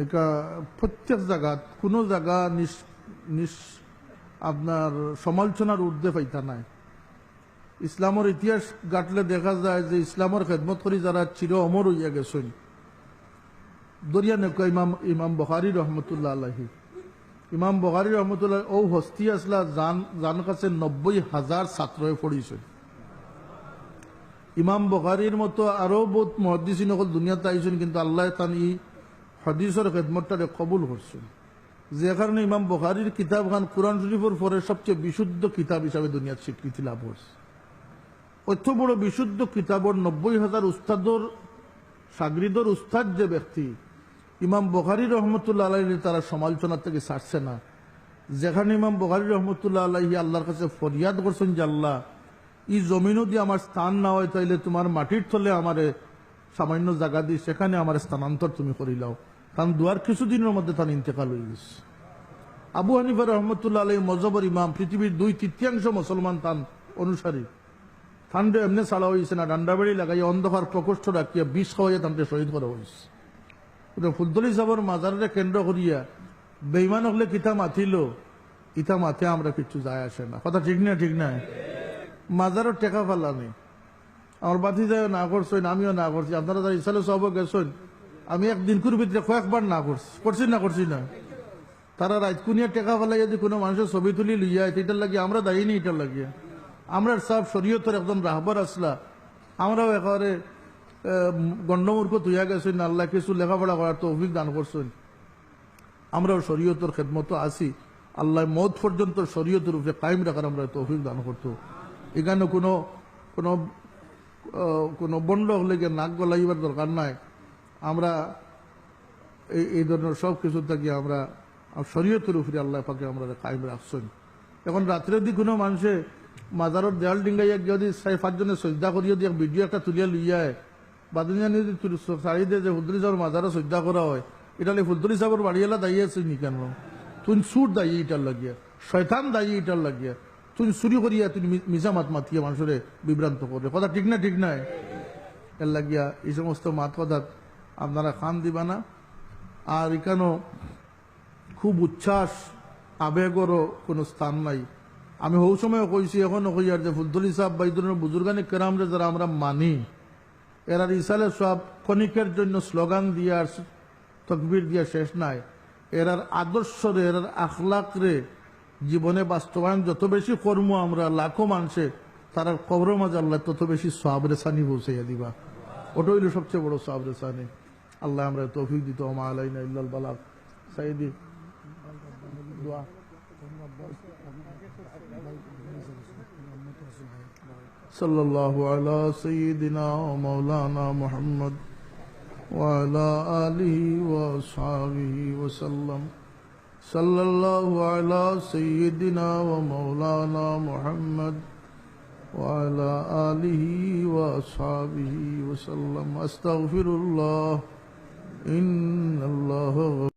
একা প্রত্যেক জায়গাত কোনো জায়গা নিস আপনার সমালোচনার ঊর্ধ্বে পাইতা নাই ইসলামের ইতিহাস গাটলে দেখা যায় যে ইসলামের খেদমত করি যারা চির অমর হইয়া গেছেন দরিয়া নেকা ইমাম ইমাম বখারি রহমতুল্লাহ আলহী ইমাম বখারি রহমতুল্লাহ ও হস্তি আসলা জান জান কাছে নব্বই হাজার ছাত্রয়ে পড়িছেন ইমাম বখারির মতো আরও বহুত মহাদিসিন অকল দুনিয়াতে আইছেন, কিন্তু আল্লাহ তান ই হদিসের খেদমতটারে কবুল করছেন। যে কারণে ইমাম বখারির কিতাব খান কোরআন শরীফের পরে সবচেয়ে বিশুদ্ধ কিতাব হিসাবে দুনিয়ার স্বীকৃতি লাভ করছে। অত বড় বিশুদ্ধ কিতাবর নব্বই হাজার উস্তাদর, সাগরিদর উস্তাদ যে ব্যক্তি, ইমাম বখারি রহমতুল্লাহ আলাহি তারা সমালোচনা থেকে ছাড়ছে না। যেখানে ইমাম বখারি রহমতুল্লাহ আলাহি আল্লাহর কাছে ফরিয়াদ করছেন যে আল্লাহ ই জমিনও দিয়ে আমার স্থান না হয়, তাইলে তোমার মাটির তলে আমারে সামান্য জায়গা দিয়ে সেখানে আমার স্থানান্তর তুমি করিলাও কারণ দুয়ার কিছুদিনের মধ্যে তার ইন্তেকাল হয়ে গেছে। আবু হানিফা রহমতুল্লাহ আলাই মজবর ইমাম, পৃথিবীর দুই তৃতীয়াংশ মুসলমান তান অনুসারী। ঠান্ডা এমনি ছাড়া হয়েছে না ডান্ডাবাড়ি লাগাই অন্ধকার প্রকোষ্ঠ রাখিয়া বিষ খাওয়াইয়া তান্তে শহীদ করা হয়েছে ফুলতলি সাবর মাজারে কেন্দ্র করিয়া বেইমান হলে কিতা মাথিল ইতা মাথে আমরা কিছু যায় আসে না। কথা ঠিক না ঠিক না মাজারও টেকা পাল্লানি আমার বাতি যায় না করছেন আমিও না করছি। আপনারা যারা ইসালে সব গেছেন, আমি একদিন ভিতরে কয়েকবার না করছি করছি না করছি না। তারা রাজকুনিয়া টেকা ফেলাই যদি কোনো মানুষের ছবি তুলি লইয়া এটার লাগিয়ে আমরা দায়ী নি এটার লাগিয়ে আমরা সব শরীয়তের একজন রাহবার আসলা। আমরাও একেবারে গণ্ডমূর্খ তুইয়া গেছেন, আল্লাহ কিছু লেখাপড়া করার তো অভিজ্ঞ দান করছেন। আমরাও শরীয়তের খেদমতো আছি। আল্লাহ মত পর্যন্ত শরীয়তের উপরে কায়েম রাখার আমরা তো তৌফিক দান করতো। এখানে কোনো কোনো কোনো বন্ড হলে গিয়ে নাক গলাইবার দরকার নাই। আমরা এই এই ধরনের সব কিছু থেকে আমরা শরীয়তের উপরে আল্লাহ পাকে আমরা কায়েম রাখছেন। এখন রাত্রের দিক কোনো মানুষে মাজারের দেয়াল ডিঙ্গাইয়া যদি চাই পাঁচজনে শ্রদ্ধা করিয়া দিয়ে ভিডিও একটা তুলিয়া লইয়ায় বাদুনিয়া যদি সারি দিয়ে যে ফুলতলি সাহেবের মাজারে শ্রদ্ধা করা হয়, এটা ফুলতলি সাহেবের বাড়িওয়ালা দাঁড়িয়ে আছে নি কেন? তুই সুর দায়ী এটার লাগিয়া, শয়তান দায়ী এটার লাগিয়া। তুই চুরি করিয়া তুমি মিজা মাত মাতিয়ে মানুষের বিভ্রান্ত করবে কথা ঠিক না, ঠিক নাই? এর লাগিয়া এই সমস্ত মাত কথা আপনারা খান দিবা না। আর এখানেও খুব উচ্ছ্বাস, আবেগরও কোনো স্থান নাই। আমি হৌ সময় কইছি, এখনও কই আর যে ফুলতলি সাহেব বা এই ধরনের বুজুর্গানি কেরামরে যারা আমরা মানি, এরা ইসালে সব ক্ষণিকের জন্য স্লোগান দিয়ে আর তকবির দিয়ে শেষ নাই। এরার আদর্শ রে এরার আখলাক রে জীবনে বাস্তবায়ন যত বেশি কর্ম আমরা লাখো মানুষে তারার কবর মাঝে আল্লাহ তত বেশি সহাবরে সানি পৌঁছাইয়া দিবা ওটা হইল সবচেয়ে বড় সহাবরে সানি আল্লাহ আমরা তৌফিক দিত আমা আলাইনা ইল্লাল বালাক সাইদি দোয়া صلى الله على سيدنا ومولانا محمد وعلى آله وأصحابه وسلم صلى الله على سيدنا ومولانا محمد وعلى آله وأصحابه وسلم. أستغفر الله. إن الله